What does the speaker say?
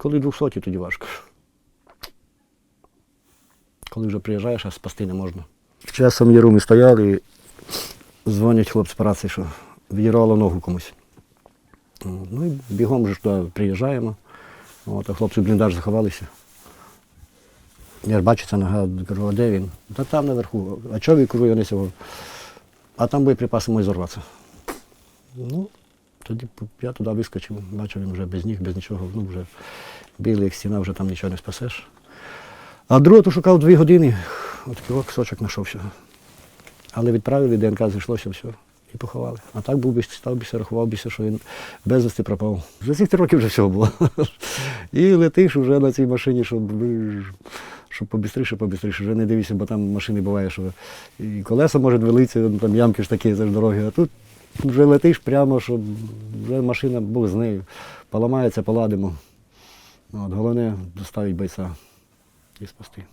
Коли 200, тоді важко. Коли вже приїжджаєш, а спасти не можна. Часом є руми стояли, дзвонять хлопці по рації, що відірвало ногу комусь. Ну і бігом вже туди приїжджаємо. От, а хлопці в бліндаж заховалися. Я ж бачу, ця нога, кажу, а де він? Та там наверху. А чого кажу, я не сього? А там боєприпаси можуть зорватися. Ну, тоді я туди вискочив, бачив він вже без ніг, без нічого, ну вже білий як стіна, вже там нічого не спасеш. А другого шукав дві години, от такий кусочок знайшовся. Але відправили, ДНК зійшлося, все, і поховали. А так був би, став бися, рахував бися, що він безвісти пропав. За цих три років вже всього було. І летиш вже на цій машині, щоб, щоб побістріше, побістріше. Вже не дивися, бо там машини буває, що і колеса можуть велитися, там ямки ж такі за дороги, а тут вже летиш прямо, щоб вже машина Бог з нею. Поламається, поладимо. От, головне доставити бойця і спасти.